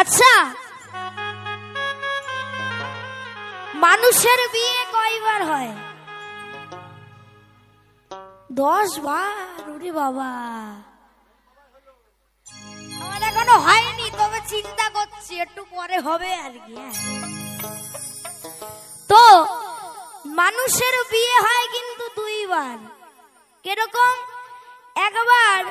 আচ্ছা। মানুষের বিয়ে কয়বার হয়? দশ বার ওরে বাবা। আমার এখনও হয়নি, তবে চিন্তা করছি, একটু পরে হবে আর কি হ্যাঁ। তো, মানুষের বিয়ে হয় কিন্তু দুইবার। কীরকম? একবার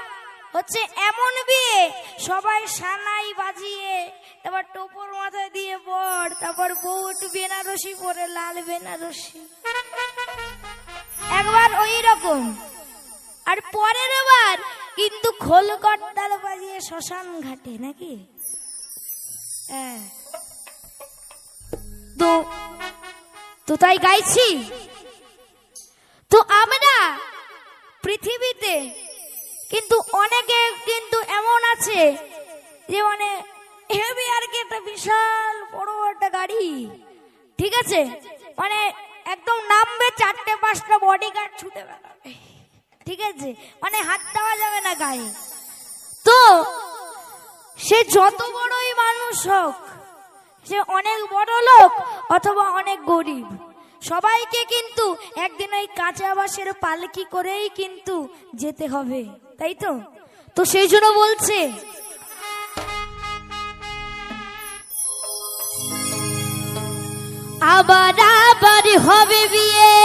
হচ্ছে এমন বিয়ে, সবাই সানাই বাজিয়ে, তারপর টোপর মাথায় দিয়ে বর, তারপর বউ একটু বেনারসি পরে, লাল বেনারসি। একবার ওই রকম আর পরের বার কিন্তু খোল করতাল বাজিয়ে শ্মশান ঘাটে, নাকি? হ্যাঁ। তো তো তাই গাইছি। তো আমরা পৃথিবীতে কিন্তু অনেকে কিন্তু এমন আছে যে মানে হেভি আর কি একটা বিশাল বড় একটা গাড়ি। ঠিক আছে? মানে একদম নামবে চারটে পাঁচটা বডি গার্ড ছুটে বেড়াবে। ঠিক আছে? মানে হাত দেওয়া যাবে না গায়ে। তো সে যত বড়ই মানুষ হোক, সে অনেক বড় লোক অথবা অনেক গরিব, সবাইকে কিন্তু একদিন ওই কাঁচা বাসের পালকি করেই কিন্তু যেতে হবে। তাই তো? তো সেই জন্য বলছে। আবার আবার হবে বিয়ে।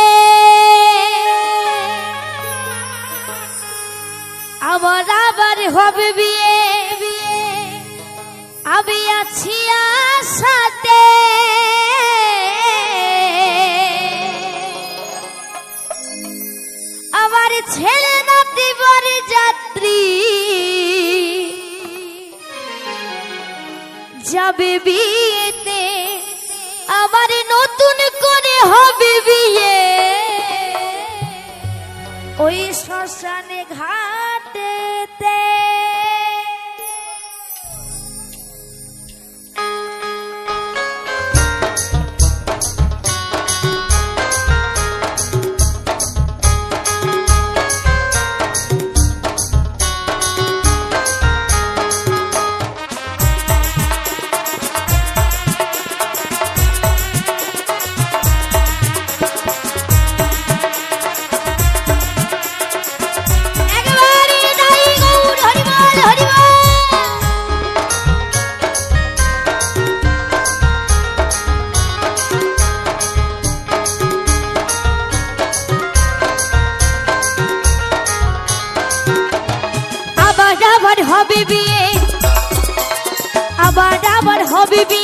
আবার আবার হবে বিয়ে বিয়ে। আমি আছি সাথে আমার ছেলে যাবে বিয়েতে? আমার নতুন করে হবে বিয়ে। ওই শ্মশানে ঘাটেতে আবার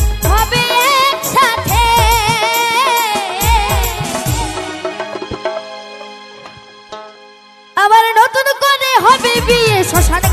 বিয়ে শ্মশান ঘাটেতে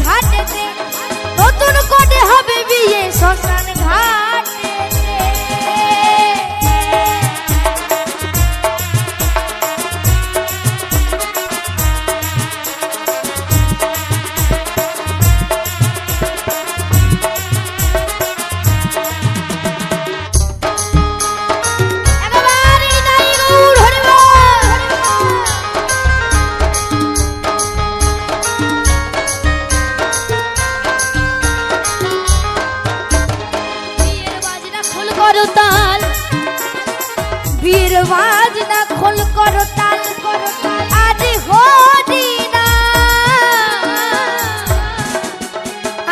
বীর বাজনা খোল করো তাল করো তাল আজ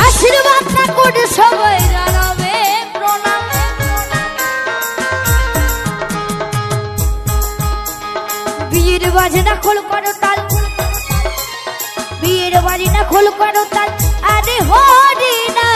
আশীর্বাদ না করে সবাই জানাবে বীর বাজনা খোল করো তাল বীর বাজনা খোল করো তাল আরে হরিনা আশীর্বাদ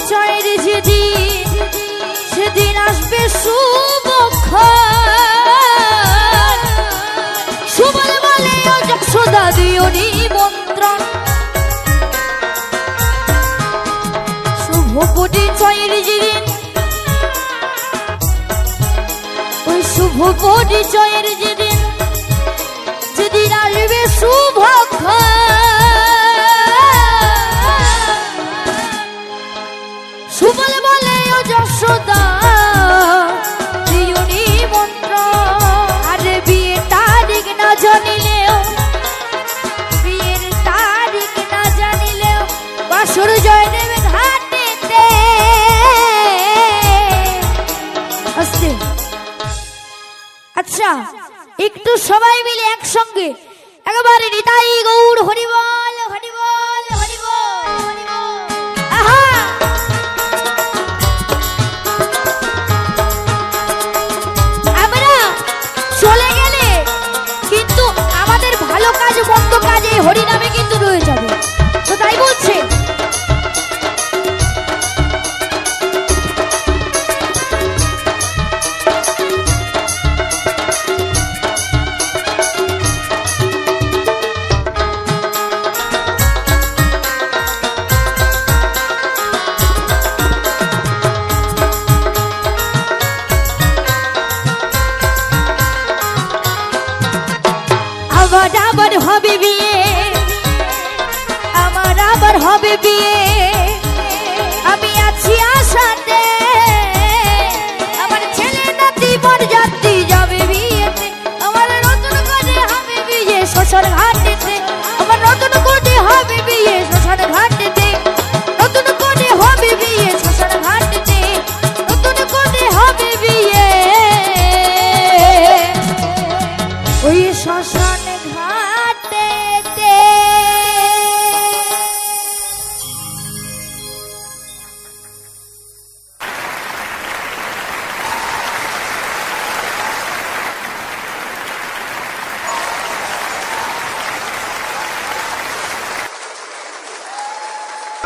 পরিচয়ের যেদিন, সেদিন আসবে শুভ সুবল বলে দিও নিমন্ত্রণ। শুভ পরিচয়ের যেদিন, ওই শুভ পরিচয়ের যেদিন মন্দ নামে কিন্তু বিয়ে আমি আছি আশাতে। আমার ছেলে নাতি বর যাত্রী যাবে বিয়েতে। আমার নতুন করে হবে বিয়ে শ্বশুর ঘাটেতে